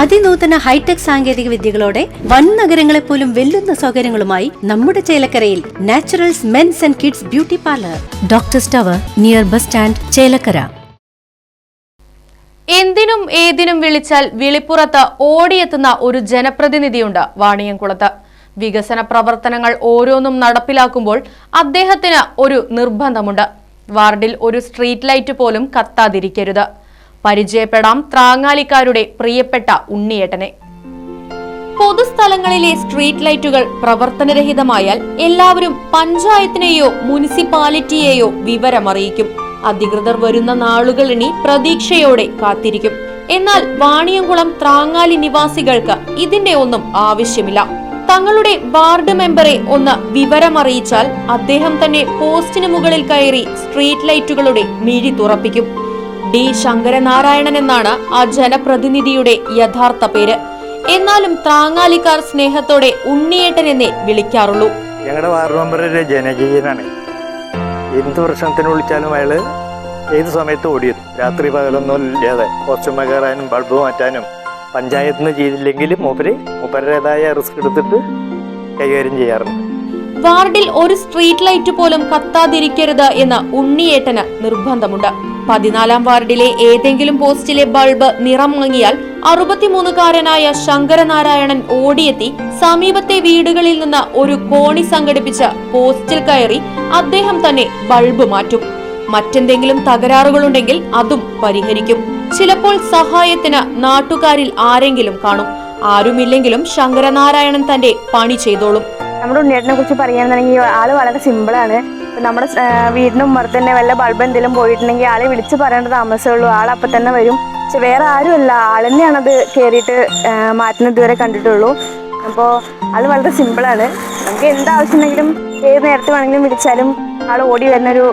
അതിനൂതന hi tech സാങ്കേതിക വിദ്യകളോടെ വൻ നഗരങ്ങളെ പോലും വെല്ലുന്ന സൗകര്യങ്ങളുമായി നമ്മുടെ ചേലക്കരയിൽ Naturals men's and kids beauty parlour. Doctor tower near bus stand Chelakkara. എന്തിനും ഏതിനും വിളിച്ചാൽ വിളിപ്പുറത്ത് ഓടിയെത്തുന്ന ഒരു ജനപ്രതിനിധിയുണ്ട് വാണിയംകുളത്ത്. വികസന പ്രവർത്തനങ്ങൾ ഓരോന്നും നടപ്പിലാക്കുമ്പോൾ അദ്ദേഹത്തിന് ഒരു നിർബന്ധമുണ്ട്. വാർഡിൽ ഒരു സ്ട്രീറ്റ് ലൈറ്റ് പോലും കത്താതിരിക്കരുത്. പരിചയപ്പെടാം ത്രാങ്ങാലിക്കാരുടെ പ്രിയപ്പെട്ട ഉണ്ണിയേട്ടനെ. പൊതുസ്ഥലങ്ങളിലെ സ്ട്രീറ്റ് ലൈറ്റുകൾ പ്രവർത്തനരഹിതമായാൽ എല്ലാവരും പഞ്ചായത്തിനെയോ മുനിസിപ്പാലിറ്റിയെയോ വിവരമറിയിക്കും. അധികൃതർ വരുന്ന നാളുകൾ ഇനി പ്രതീക്ഷയോടെ കാത്തിരിക്കും. എന്നാൽ വാണിയംകുളം ത്രാങ്ങാലി നിവാസികൾക്ക് ഇതിന്റെ ഒന്നും ആവശ്യമില്ല. തങ്ങളുടെ വാർഡ് മെമ്പറെ ഒന്ന് വിവരമറിയിച്ചാൽ അദ്ദേഹം തന്നെ പോസ്റ്റിന് മുകളിൽ കയറി സ്ട്രീറ്റ് ലൈറ്റുകളുടെ മിഴി തുറപ്പിക്കും. ഡി ശങ്കരനാരായണൻ എന്നാണ് ആ ജനപ്രതിനിധിയുടെ യഥാർത്ഥ പേര്. എന്നാലും താങ്ങാലിക്കാർ സ്നേഹത്തോടെ ഉണ്ണിയേട്ടൻ എന്നേ വിളിക്കാറുള്ളൂ. ഞങ്ങളുടെ വാർഡ് മെമ്പർ ഒരു ജനകീയനാണ് എന്ത് പ്രശ്നത്തിന് വിളിച്ചാലും അയാൾ ഏത് സമയത്ത് ഓടിയത് രാത്രി പകലൊന്നും ഇല്ലാതെ പോസ്റ്റുമ കയറാനും ബൾബ് മാറ്റാനും പഞ്ചായത്തിൽ നിന്ന് ചെയ്തില്ലെങ്കിലും മൂപ്പര് മൂപ്പരുടേതായ റിസ്ക് എടുത്തിട്ട് കൈകാര്യം ചെയ്യാറുണ്ട്. വാർഡിൽ ഒരു സ്ട്രീറ്റ് ലൈറ്റ് പോലും കത്താതിരിക്കരുത് എന്ന് ഉണ്ണിയേട്ടന് നിർബന്ധമുണ്ട്. പതിനാലാം വാർഡിലെ ഏതെങ്കിലും പോസ്റ്റിലെ ബൾബ് നിറം മങ്ങിയാൽ അറുപത്തിമൂന്നുകാരനായ ശങ്കരനാരായണൻ ഓടിയെത്തി സമീപത്തെ വീടുകളിൽ നിന്ന് ഒരു കോണി സംഘടിപ്പിച്ച പോസ്റ്റിൽ കയറി അദ്ദേഹം തന്നെ ബൾബ് മാറ്റും. മറ്റെന്തെങ്കിലും തകരാറുകളുണ്ടെങ്കിൽ അതും പരിഹരിക്കും. ചിലപ്പോൾ സഹായത്തിന് നാട്ടുകാരിൽ ആരെങ്കിലും കാണും. ആരുമില്ലെങ്കിലും ശങ്കരനാരായണൻ തന്റെ പണി ചെയ്തോളും. നമ്മുടെ ഉണ്ണിയേട്ടനെ കുറിച്ച് പറയുകയാണെന്നുണ്ടെങ്കിൽ ആൾ വളരെ സിമ്പിളാണ്. നമ്മുടെ വീടിനും ഉമ്മറത്ത് തന്നെ വല്ല ബൾബ് എന്തെങ്കിലും പോയിട്ടുണ്ടെങ്കിൽ ആളെ വിളിച്ച് പറയേണ്ട താമസമുള്ളൂ ആൾ അപ്പം തന്നെ വരും. പക്ഷെ വേറെ ആരുമല്ല. ആൾ തന്നെയാണത് കയറിയിട്ട് മാറ്റുന്നത് ഇതുവരെ കണ്ടിട്ടുള്ളൂ. അപ്പോൾ അത് വളരെ സിമ്പിളാണ് നമുക്ക് എന്താവശ്യമുണ്ടെങ്കിലും ഏത് നേരത്തെ വേണമെങ്കിലും വിളിച്ചാലും ആൾ ഓടി വരുന്നൊരു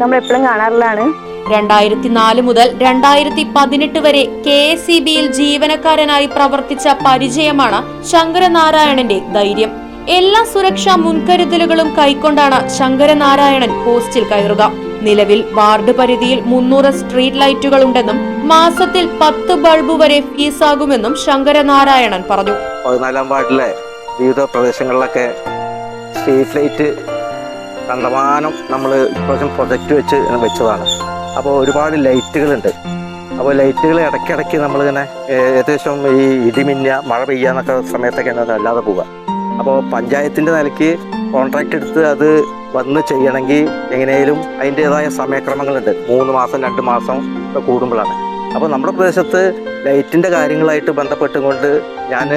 നമ്മൾ എപ്പോഴും കാണാറുള്ളതാണ്. രണ്ടായിരത്തി നാല് മുതൽ രണ്ടായിരത്തി പതിനെട്ട് വരെ കെ എസ് സി ബിയിൽ ജീവനക്കാരനായി പ്രവർത്തിച്ച പരിചയമാണ് ശങ്കരനാരായണന്റെ ധൈര്യം. എല്ലാ സുരക്ഷാ മുൻകരുതലുകളും കൈക്കൊണ്ടാണ് ശങ്കരനാരായണൻ പോസ്റ്റിൽ കയറുക. നിലവിൽ വാർഡ് പരിധിയിൽ മുന്നൂറ് സ്ട്രീറ്റ് ലൈറ്റുകൾ ഉണ്ടെന്നും മാസത്തിൽ പത്ത് ബൾബ് വരെ ഫീസാകുമെന്നും ശങ്കരനാരായണൻ പറഞ്ഞു. പതിനാലാം വാർഡിലെ വിവിധ പ്രദേശങ്ങളിലൊക്കെ സ്ട്രീറ്റ് ലൈറ്റ് കണ്ടമാനം നമ്മൾ ഇപ്രാവശ്യം പ്രൊജക്റ്റ് വെച്ച് വെച്ചതാണ്. അപ്പോൾ ഒരുപാട് ലൈറ്റുകളുണ്ട്. അപ്പോൾ ലൈറ്റുകൾ ഇടയ്ക്കിടയ്ക്ക് നമ്മളിങ്ങനെ ഏകദേശം ഈ ഇടിമിന്ന മഴ പെയ്യാന്നൊക്കെ സമയത്തൊക്കെ അല്ലാതെ പോവുക അപ്പോൾ പഞ്ചായത്തിന്റെ നിലയ്ക്ക് കോൺട്രാക്റ്റ് എടുത്ത് അത് വന്ന് ചെയ്യണമെങ്കിൽ എങ്ങനെയും അതിന്റേതായ സമയക്രമങ്ങളുണ്ട്. മൂന്ന് മാസം രണ്ട് മാസം ഒക്കെ കൂടുമ്പോഴാണ്. അപ്പോൾ നമ്മുടെ പ്രദേശത്ത് ലൈറ്റിന്റെ കാര്യങ്ങളായിട്ട് ബന്ധപ്പെട്ടുകൊണ്ട് ഞാൻ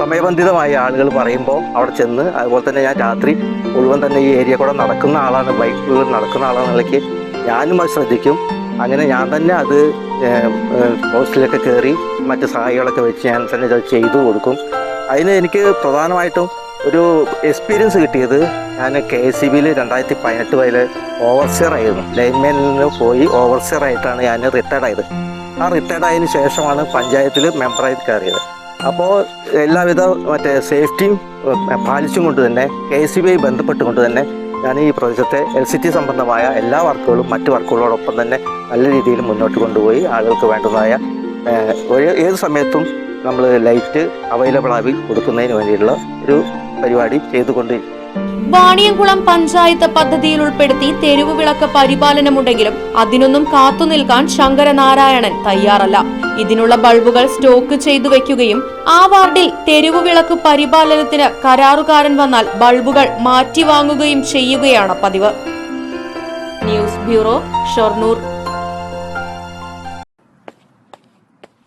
സമയബന്ധിതമായ ആളുകൾ പറയുമ്പോൾ അവിടെ ചെന്ന് അതുപോലെ തന്നെ ഞാൻ രാത്രി മുഴുവൻ തന്നെ ഈ ഏരിയ കൂടെ നടക്കുന്ന ആളാണ് ബൈക്കിൽ നടക്കുന്ന ആളാണ് നിലയ്ക്ക് ഞാനും അത് ശ്രദ്ധിക്കും. അങ്ങനെ ഞാൻ തന്നെ അത് പോസ്റ്റിലൊക്കെ കയറി മറ്റ് സഹായികളൊക്കെ വെച്ച് ഞാൻ തന്നെ ചെയ്തു കൊടുക്കും. അതിന് എനിക്ക് പ്രധാനമായിട്ടും ഒരു എക്സ്പീരിയൻസ് കിട്ടിയത് ഞാൻ കെ എസ് സി ബിയിൽ രണ്ടായിരത്തി പതിനെട്ട് വയൽ ഓവർസിയർ ആയിരുന്നു. ലൈൻമാനിൽ നിന്ന് പോയി ഓവർസിയർ ആയിട്ടാണ് ഞാൻ റിട്ടയർഡ് ആയത്. ആ റിട്ടയർഡ് ആയതിനു ശേഷമാണ് പഞ്ചായത്തിൽ മെമ്പറായി കയറിയത്. അപ്പോൾ എല്ലാവിധ മറ്റേ സേഫ്റ്റിയും പാലിച്ചും കൊണ്ട് തന്നെ കെ എസ് സി ബിയായി ബന്ധപ്പെട്ടുകൊണ്ട് തന്നെ ഞാൻ ഈ പ്രദേശത്തെ എൽ സി ടി സംബന്ധമായ എല്ലാ വർക്കുകളും മറ്റു വർക്കുകളോടൊപ്പം തന്നെ നല്ല രീതിയിൽ മുന്നോട്ട് കൊണ്ടുപോയി ആളുകൾക്ക് വേണ്ടതായ ഏത് സമയത്തും നമ്മൾ ലൈറ്റ് അവൈലബിൾ ആയി കൊടുക്കുന്നതിന് വേണ്ടിയുള്ള ഒരു പരിപാടി ചെയ്തുകൊണ്ട് വാണിയംകുളം പഞ്ചായത്ത് പദ്ധതിയിൽ ഉൾപ്പെടുത്തി തെരുവ് വിളക്ക് പരിപാലനമുണ്ടെങ്കിലും അതിനൊന്നും കാത്തുനിൽക്കാൻ ശങ്കരനാരായണൻ തയ്യാറല്ല. ഇതിനുള്ള ബൾബുകൾ സ്റ്റോക്ക് ചെയ്തു വെക്കുകയും ആ വാർഡിൽ തെരുവ് വിളക്ക് പരിപാലനത്തിന് കരാറുകാരൻ വന്നാൽ ബൾബുകൾ മാറ്റി വാങ്ങുകയും ചെയ്യുകയാണ് പതിവ്. News bureau Shoranur.